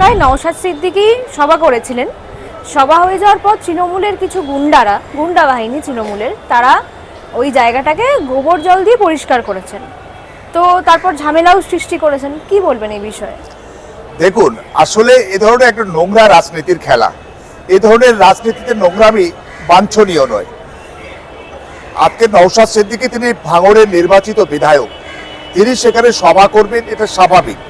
এলাকায় নওশাদ সিদ্দিকি সভা করেছিলেন। সভা হয়ে যাওয়ার পর তৃণমূলের কিছু গুন্ডারা, গুন্ডা বাহিনী তৃণমূলের, তারা ওই জায়গাটাকে গোবর জল দিয়ে পরিষ্কার করেছেন। তো তারপর ঝামেলাও সৃষ্টি করেছেন। কি বলবেন এই বিষয়ে? দেখুন, আসলে এ ধরনের একটা নোংরা রাজনীতির খেলা। এ ধরনের রাজনীতিতে নোংরামি বাঞ্ছনীয় নয়। আজকে নৌসাদ সিদ্দিকি তিনি ভাঙড়ের নির্বাচিত বিধায়ক। তিনি সেখানে সভা করবেন, এটা স্বাভাবিক।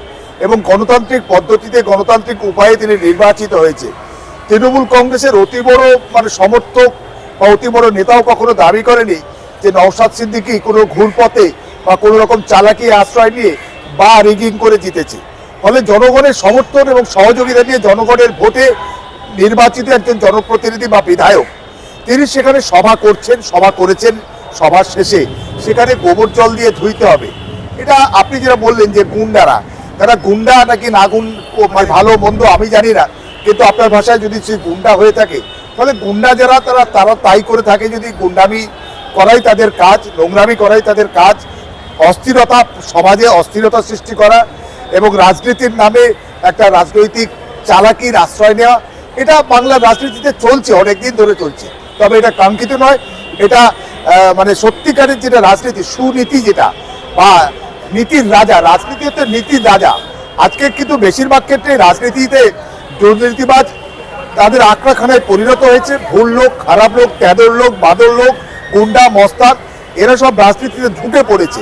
এবং গণতান্ত্রিক পদ্ধতিতে গণতান্ত্রিক উপায়ে তিনি নির্বাচিত হয়েছে। তৃণমূল কংগ্রেসের অতি বড় মানে সমর্থক বা অতি বড় নেতাও কখনো দাবি করেনি যে নৌসাদ সিদ্দিকি কোনো ঘুর পথে বা কোনো রকম চালাকি আশ্রয় নিয়ে বা রিগিং করে জিতেছে। ফলে জনগণের সমর্থন এবং সহযোগিতা নিয়ে জনগণের ভোটে নির্বাচিত একজন জনপ্রতিনিধি বা বিধায়ক, তিনি সেখানে সভা করছেন, সভা করেছেন সভার শেষে সেখানে গোবর জল দিয়ে ধুইতে হবে। এটা আপনি যেটা বললেন যে গুন্ডারা তারা গুন্ডা নাকি না গুন মানে ভালো মন্দ আমি জানি না। কিন্তু আপনার ভাষায় যদি সে গুন্ডা হয়ে থাকে, তাহলে গুন্ডা যারা, তারা তারা তাই করে থাকে যদি গুন্ডামি করাই তাদের কাজ, নোংরামি করাই তাদের কাজ, অস্থিরতা সমাজে অস্থিরতা সৃষ্টি করা এবং রাজনীতির নামে একটা রাজনৈতিক চালাকির আশ্রয় নেওয়া, এটা বাংলার রাজনীতিতে চলছে, অনেকদিন ধরে চলছে। তবে এটা কাঙ্ক্ষিত নয়, এটা মানে সত্যিকারের যেটা রাজনীতি, সুনীতি যেটা, বা নীতির রাজা, রাজনীতি হচ্ছে নীতির রাজা। আজকে কিন্তু বেশিরভাগ ক্ষেত্রে রাজনীতিতে দুর্নীতিবাজ তাদের আক্রাখানায় পরিণত হয়েছে। ভুল লোক, খারাপ লোক তেদর লোক, বাদর লোক, গুন্ডা, মস্তান, এরা সব রাজনীতিতে ঢুকে পড়েছে।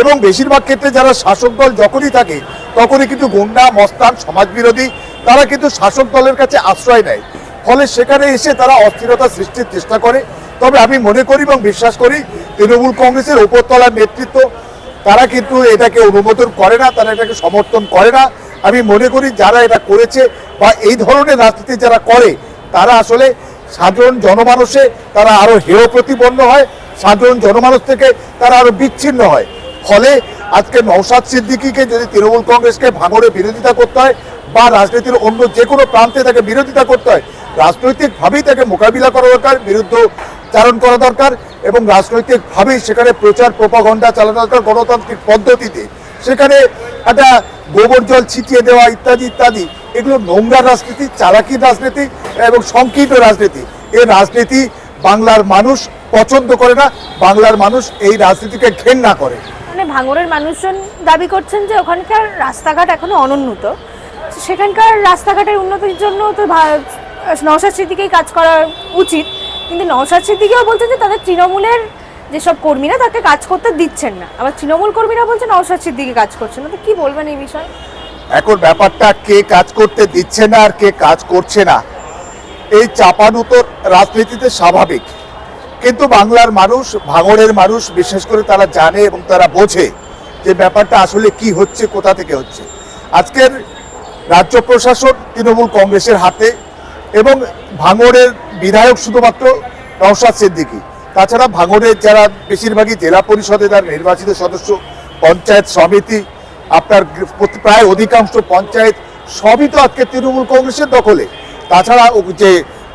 এবং বেশিরভাগ ক্ষেত্রে যারা শাসক দল যখনই থাকে, তখনই কিন্তু গুন্ডা, মস্তান, সমাজবিরোধী, তারা কিন্তু শাসক দলের কাছে আশ্রয় নেয়। ফলে সেখানে এসে তারা অস্থিরতা সৃষ্টির চেষ্টা করে। তবে আমি মনে করি এবং বিশ্বাস করি, তৃণমূল কংগ্রেসের উপরতলার নেতৃত্ব তারা কিন্তু এটাকে অনুমোদন করে না, তারা এটাকে সমর্থন করে না। আমি মনে করি যারা এটা করেছে বা এই ধরনের রাজনীতি যারা করে, তারা আসলে সাধারণ জনমানুষে তারা আরও হেয় প্রতিপন্ন হয়, সাধারণ জনমানুষ থেকে তারা আরও বিচ্ছিন্ন হয়। ফলে আজকে নৌসাদ সিদ্দিকিকে যদি তৃণমূল কংগ্রেসকে ভাঙড়ে বিরোধিতা করতে হয় বা রাজনীতির অন্য যে কোনো প্রান্তে তাকে বিরোধিতা করতে হয় রাজনৈতিকভাবেই তাকে মোকাবিলা করা দরকার, বিরুদ্ধ চারণ করা দরকার এবং রাজনৈতিকভাবেই সেখানে প্রচার প্রপাগণ্ডা চালানো দরকার গণতান্ত্রিক পদ্ধতিতে। সেখানে একটা গোবর জল ছিটিয়ে দেওয়া ইত্যাদি ইত্যাদি। এগুলো নোংরা রাজনীতি, চালাকির রাজনীতি এবং সংকীর্ণ রাজনীতি। এই রাজনীতি বাংলার মানুষ পছন্দ করে না, বাংলার মানুষ এই রাজনীতিকে ঘেন্না করে। মানে ভাঙড়ের মানুষজন দাবি করছেন যে ওখানকার রাস্তাঘাট এখনও অনুন্নত। সেখানকার রাস্তাঘাটের উন্নতির জন্য তো নওশাদ সিদ্দিকেই কাজ করা উচিত, কিন্তু নওশাদ সিদ্দিকিও বলছেন যে তাদের তৃণমূলের যেসব কর্মীরা তাকে কাজ করতে দিচ্ছেন না। আবার তৃণমূল কর্মীরা বলছেন নওশাদ সিদ্দিকি কাজ করছেন না। তো কি বলবেন এই বিষয়ে? এখন ব্যাপারটা কে কাজ করতে দিচ্ছে না আর কে কাজ করছে না, এই চাপানুতর রাজনীতিতে স্বাভাবিক। কিন্তু বাংলার মানুষ, ভাঙড়ের মানুষ, বিশেষ করে তারা জানে এবং তারা বোঝে যে ব্যাপারটা আসলে কি হচ্ছে, কোথা থেকে হচ্ছে। আজকের রাজ্য প্রশাসন তৃণমূল কংগ্রেসের হাতে এবং ভাঙড়ের বিধায়ক শুধুমাত্র নওশাদ সিদ্দিকী। তাছাড়া ভাঙড়ের যারা বেশিরভাগই জেলা পরিষদে তার নির্বাচিত সদস্য, পঞ্চায়েত সমিতি, আপনার প্রায় অধিকাংশ পঞ্চায়েত সবই তো আজকে তৃণমূল কংগ্রেসের দখলে। তাছাড়া যে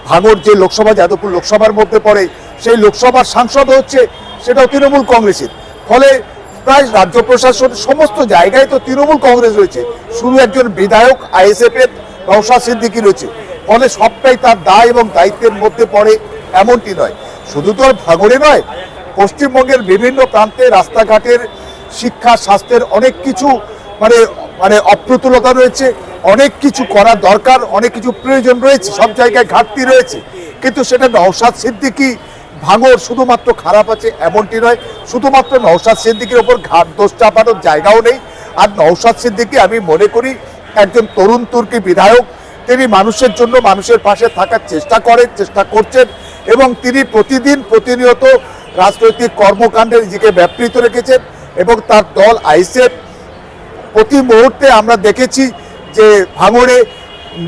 ভাঙড় যে লোকসভা, যাদবপুর লোকসভার মধ্যে পড়ে, সেই লোকসভার সাংসদ হচ্ছে সেটাও তৃণমূল কংগ্রেসের। ফলে প্রায় রাজ্য প্রশাসন সমস্ত জায়গায় তো তৃণমূল কংগ্রেস রয়েছে। শুধু একজন বিধায়ক আইএসএফ এর সিদ্দিকি রয়েছে। ফলে সবটাই তার দায় এবং দায়িত্বের মধ্যে পড়ে এমনটি নয়। শুধু তো ভাঙড়ে নয়, পশ্চিমবঙ্গের বিভিন্ন প্রান্তে রাস্তাঘাটের শিক্ষা, স্বাস্থ্যের অনেক কিছু মানে মানে অপ্রতুলতা রয়েছে, অনেক কিছু করার দরকার, অনেক কিছু প্রয়োজন রয়েছে, সব জায়গায় ঘাটতি রয়েছে। কিন্তু সেটা নওশাদ সিদ্দিকি ভাঙর শুধুমাত্র খারাপ আছে এমনটি নয়, শুধুমাত্র নওশাদ সিদ্দিকির ওপর ঘাট দোষ চাপানোর জায়গাও নেই। আর নওশাদ সিদ্দিকি, আমি মনে করি, একজন তরুণ তুর্কি বিধায়ক তিনি মানুষের জন্য মানুষের পাশে থাকার চেষ্টা করেন, চেষ্টা করছেন এবং তিনি প্রতিদিন প্রতিনিয়ত রাজনৈতিক কর্মকাণ্ডে নিজেকে ব্যাপৃত রেখেছেন এবং তার দল আইসেফ। প্রতি মুহূর্তে আমরা দেখেছি যে ভাঙড়ে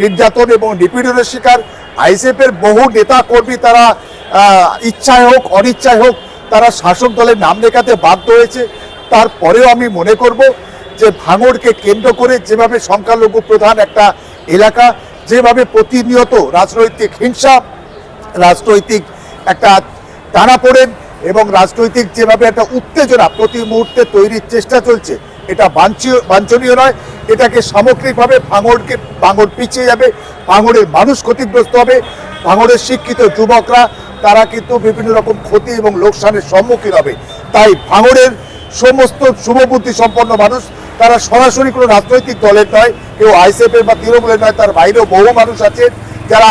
নির্যাতন এবং নিপীড়নের শিকার আইসেফের বহু নেতা কর্মী তারা ইচ্ছায় হোক, অনিচ্ছায় হোক, তারা শাসক দলের নাম লেখাতে বাধ্য হয়েছে। তারপরেও আমি মনে করব যে ভাঙড়কে কেন্দ্র করে যেভাবে সংখ্যালঘু প্রধান একটা এলাকা যেভাবে প্রতিনিয়ত রাজনৈতিক হিংসা, রাজনৈতিক একটা টানা পড়েন এবং রাজনৈতিক যেভাবে একটা উত্তেজনা প্রতি মুহূর্তে তৈরির চেষ্টা চলছে, এটা বাঞ্ছীয় বাঞ্ছনীয় নয়। এটাকে সামগ্রিকভাবে ভাঙড়কে, ভাঙড় পিছিয়ে যাবে ভাঙড়ের মানুষ ক্ষতিগ্রস্ত হবে, ভাঙড়ের শিক্ষিত যুবকরা, তারা কিন্তু বিভিন্ন রকম ক্ষতি এবং লোকসানের সম্মুখীন হবে। তাই ভাঙড়ের সমস্ত শুভবুদ্ধি সম্পন্ন মানুষ তারা সরাসরি কোনো রাজনৈতিক দলের নয়, কেউ আইসিএফের বা তৃণমূলের নয়, তার বাইরেও বহু মানুষ আছেন যারা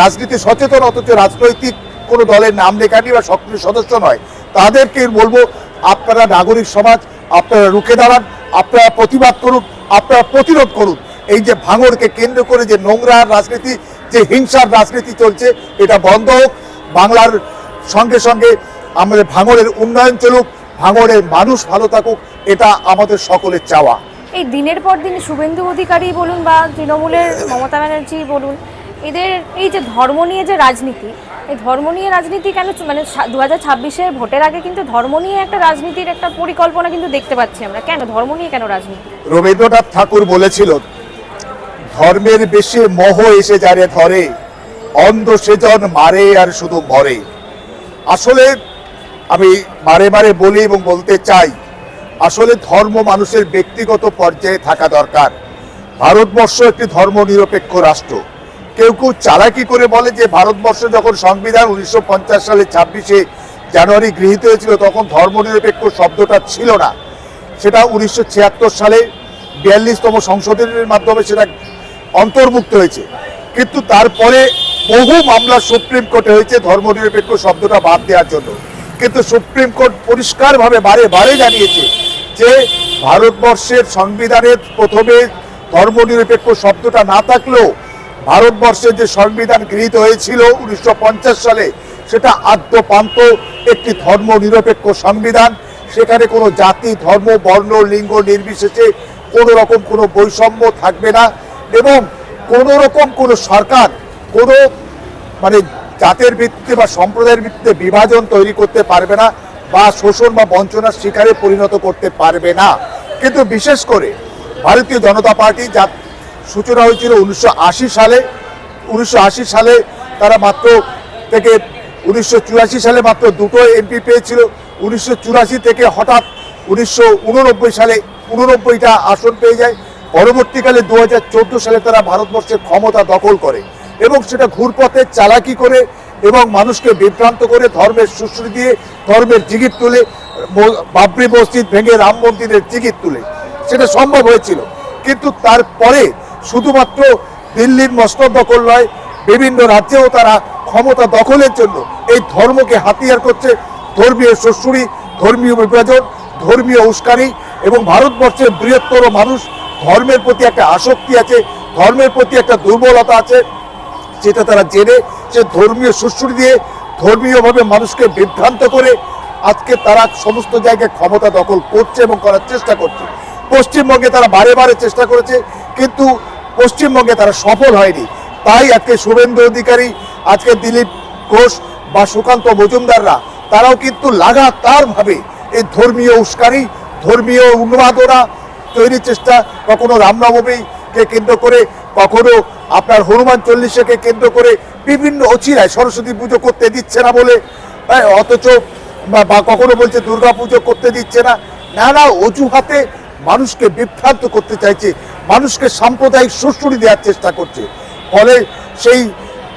রাজনীতি সচেতন, অথচ রাজনৈতিক কোনো দলের নাম লেখানি বা সক্রিয় সদস্য নয়। তাদেরকে বলব, আপনারা নাগরিক সমাজ, আপনারা রুখে দাঁড়ান, আপনারা প্রতিবাদ করুন, আপনারা প্রতিরোধ করুন। এই যে ভাঙড়কে কেন্দ্র করে যে নোংরা রাজনীতি, যে হিংসার রাজনীতি চলছে, এটা বন্ধ হোক। বাংলার সঙ্গে সঙ্গে আমাদের ভাঙড়ের উন্নয়ন চলুক ভাঙড়ের মানুষ ভালো থাকুক এটা আমাদের সকলের চাওয়া। এই দিনের পর দিন শুভেন্দু অধিকারী বলুন বা তৃণমূলের মমতা ব্যানার্জি বলুন এদের এই যে ধর্ম নিয়ে যে রাজনীতি এই ধর্ম নিয়ে রাজনীতি কেন মানে দু হাজার ছাব্বিশের ভোটের আগে কিন্তু ধর্ম নিয়ে একটা রাজনীতির একটা পরিকল্পনা কিন্তু দেখতে পাচ্ছি আমরা। কেন? ধর্ম নিয়ে কেন রাজনীতি? রবীন্দ্রনাথ ঠাকুর বলেছিল ধর্মের বেশি মোহ এসে যারে ধরে অন্ধ সেজন মারে আর শুধু মরে। আসলে আমি বারে বারে বলি এবং বলতে চাই, আসলে ধর্ম মানুষের ব্যক্তিগত পর্যায়ে থাকা দরকার। ভারতবর্ষ একটি ধর্ম নিরপেক্ষ রাষ্ট্র। কেউ কেউ চালাকি করে বলে যে ভারতবর্ষ যখন সংবিধান উনিশশো পঞ্চাশ সালে ছাব্বিশে জানুয়ারি গৃহীত হয়েছিল, তখন ধর্মনিরপেক্ষ শব্দটা ছিল না। সেটা উনিশশো ছিয়াত্তর সালে বিয়াল্লিশতম সংশোধনের মাধ্যমে সেটা অন্তর্ভুক্ত হয়েছে। কিন্তু তারপরে বহু মামলা সুপ্রিম কোর্টে হয়েছে ধর্মনিরপেক্ষ শব্দটা বাদ দেওয়ার জন্য। কিন্তু সুপ্রিম কোর্ট পরিষ্কারভাবে বারে বারে জানিয়েছে যে ভারতবর্ষের সংবিধানের প্রথমে ধর্মনিরপেক্ষ শব্দটা না থাকলেও ভারতবর্ষের যে সংবিধান গৃহীত হয়েছিল উনিশশো পঞ্চাশ সালে, সেটা আদ্যপান্ত একটি ধর্ম নিরপেক্ষ সংবিধান। সেখানে কোনো জাতি, ধর্ম, বর্ণ, লিঙ্গ নির্বিশেষে কোনো রকম কোনো বৈষম্য থাকবে না এবং কোনো রকম কোনো সরকার, কোনো মানে জাতের ভিত্তিতে বা সম্প্রদায়ের ভিত্তিতে বিভাজন তৈরি করতে পারবে না বা শোষণ বা বঞ্চনার শিকারে পরিণত করতে পারবে না। কিন্তু বিশেষ করে ভারতীয় জনতা পার্টি যা সূচনা হয়েছিল উনিশশো আশি সালে, উনিশশো আশি সালে তারা মাত্র থেকে উনিশশো চুরাশি সালে মাত্র দুটো এমপি পেয়েছিল, উনিশশো চুরাশি থেকে হঠাৎ উনিশশো উননব্বই সালে উননব্বইটা আসন পেয়ে যায়। পরবর্তীকালে দু হাজার চোদ্দ সালে তারা ভারতবর্ষের ক্ষমতা দখল করে। এবং সেটা ঘুরপথে চালাকি করে এবং মানুষকে বিভ্রান্ত করে ধর্মের সুশ্রী দিয়ে ধর্মের জিগির তুলে বাবরি মসজিদ ভেঙে রাম মন্দিরের জিগির তুলে। সেটা সম্ভব হয়েছিল। কিন্তু তারপরে শুধুমাত্র দিল্লির মস্তক দখল নয়, বিভিন্ন রাজ্যেও তারা ক্ষমতা দখলের জন্য এই ধর্মকে হাতিয়ার করছে। ধর্মীয় শস্যুরি ধর্মীয় বিভাজন, ধর্মীয় উস্কানি এবং ভারতবর্ষের বৃহত্তর মানুষ ধর্মের প্রতি একটা আসক্তি আছে, ধর্মের প্রতি একটা দুর্বলতা আছে। যেটা তারা জেনে সে ধর্মীয় সুশ্রী দিয়ে ধর্মীয়ভাবে মানুষকে বিভ্রান্ত করে আজকে তারা সমস্ত জায়গায় ক্ষমতা দখল করছে এবং করার চেষ্টা করছে। পশ্চিমবঙ্গে তারা বারে বারে চেষ্টা করেছে, কিন্তু পশ্চিমবঙ্গে তারা সফল হয়নি। তাই আজকে শুভেন্দু অধিকারী, আজকে দিলীপ ঘোষ বা সুকান্ত মজুমদাররা, তারাও কিন্তু লাগাতারভাবে এই ধর্মীয় উস্কানি, ধর্মীয় উন্মাদনা তৈরির চেষ্টা কখনো রামনবমীকে কেন্দ্র করে কখনো আপনার হনুমান চল্লিশাকে কেন্দ্র করে বিভিন্ন অচিরায় সরস্বতী পুজো করতে দিচ্ছে না বলে হ্যাঁ, অথচ বা- কখনো বলছে দুর্গা পুজো করতে দিচ্ছে না। নানা অজুহাতে মানুষকে বিভ্রান্ত করতে চাইছে মানুষকে সাম্প্রদায়িক সুশ্রুতি দেওয়ার চেষ্টা করছে। ফলে সেই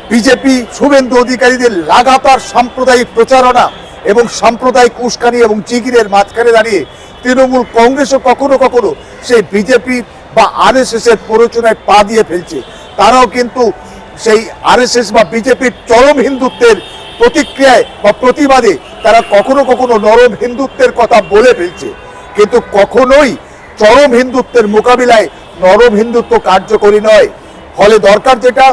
বিজেপি শুভেন্দু অধিকারীদের লাগাতার সাম্প্রদায়িক প্রচারণা এবং সাম্প্রদায়িক উস্কানি এবং জিগিরের মাঝখানে দাঁড়িয়ে তৃণমূল কংগ্রেসও কখনো কখনো সেই বিজেপি বা আরএসএস এর প্ররোচনায় পা দিয়ে ফেলছে। তারাও কিন্তু সেই আরএসএস বা বিজেপির চরম হিন্দুত্বের প্রতিক্রিয়ায় বা প্রতিবাদে তারা কখনো কখনো নরম হিন্দুত্বের কথা বলে ফেলছে। কিন্তু কখনোই চরম হিন্দুত্বের মোকাবিলায় নরম হিন্দুত্ব কার্যকরী নয়। ফলে দরকার যেটা,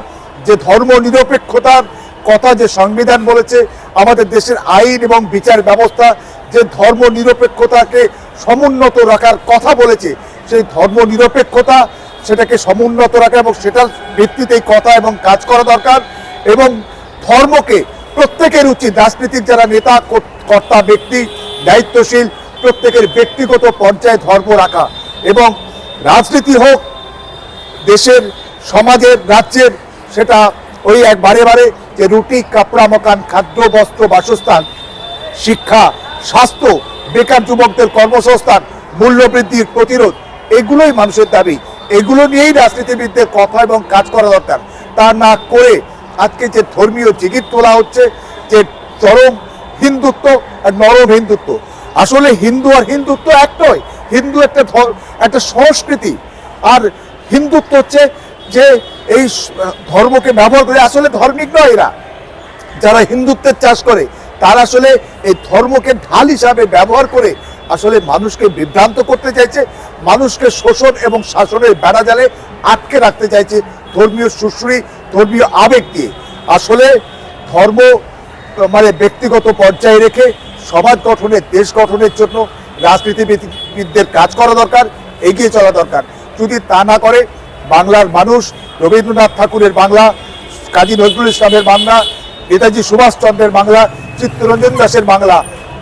যে ধর্ম নিরপেক্ষতার কথা যে সংবিধান বলেছে, আমাদের দেশের আইন এবং বিচার ব্যবস্থা যে ধর্ম নিরপেক্ষতাকে সমুন্নত রাখার কথা বলেছে সেই ধর্ম নিরপেক্ষতা সেটাকে সমুন্নত রাখা এবং সেটার ভিত্তিতেই কথা এবং কাজ করা দরকার এবং ধর্মকে প্রত্যেকের উচিত, রাজনীতির যারা নেতা, কর- কর্তা, ব্যক্তি, দায়িত্বশীল, প্রত্যেকের ব্যক্তিগত পর্যায়ে ধর্ম রাখা এবং রাজনীতি হোক, দেশের, সমাজের, রাজ্যের, সেটা ওই এক বারে বারে যে রুটি, কাপড়া মকান খাদ্য, বস্ত্র, বাসস্থান, শিক্ষা, স্বাস্থ্য, বেকার যুবকদের কর্মসংস্থান, মূল্যবৃদ্ধির প্রতিরোধ এগুলোই মানুষের দাবি। এগুলো নিয়েই রাজনীতিবিদদের কথা এবং কাজ করা দরকার। তা না করে আজকে যে ধর্মীয় জিগির তোলা হচ্ছে, যে চরম হিন্দুত্ব আর নরম হিন্দুত্ব। আসলে হিন্দু আর হিন্দুত্ব এক নয়, হিন্দু একটা একটা সংস্কৃতি। আর হিন্দুত্ব হচ্ছে যে এই ধর্মকে ব্যবহার করে, আসলে ধর্মিক নয় এরা। যারা হিন্দুত্বের চাষ করে, তারা আসলে এই ধর্মকে ঢাল হিসাবে ব্যবহার করে আসলে মানুষকে বিভ্রান্ত করতে চাইছে, মানুষকে শোষণ এবং শাসনের বেড়া জালে আটকে রাখতে চাইছে ধর্মীয় সুশ্রী ধর্মীয় আবেগ দিয়ে। আসলে ধর্ম মানে ব্যক্তিগত পর্যায়ে রেখে সমাজ গঠনের দেশ গঠনের জন্য রাজনীতিবিদদের কাজ করা দরকার, এগিয়ে চলা দরকার। যদি তা না করে, বাংলার মানুষ, রবীন্দ্রনাথ ঠাকুরের বাংলা, কাজী নজরুল ইসলামের বাংলা, নেতাজি সুভাষচন্দ্রের বাংলা, চিত্তরঞ্জন দাসের বাংলা,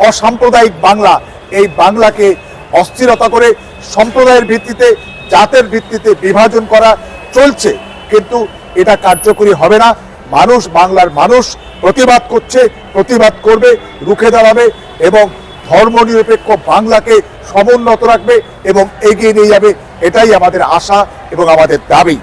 অসাম্প্রদায়িক বাংলা এই বাংলাকে অস্থিরতা করে সম্প্রদায়ের ভিত্তিতে, জাতের ভিত্তিতে বিভাজন করা চলছে। কিন্তু এটা কার্যকরী হবে না। মানুষ বাংলার মানুষ প্রতিবাদ করছে, প্রতিবাদ করবে, রুখে দাঁড়াবে এবং ধর্মনিরপেক্ষ বাংলাকে সমুন্নত রাখবে এবং এগিয়ে নিয়ে যাবে। এটাই আমাদের আশা এবং আমাদের দাবি।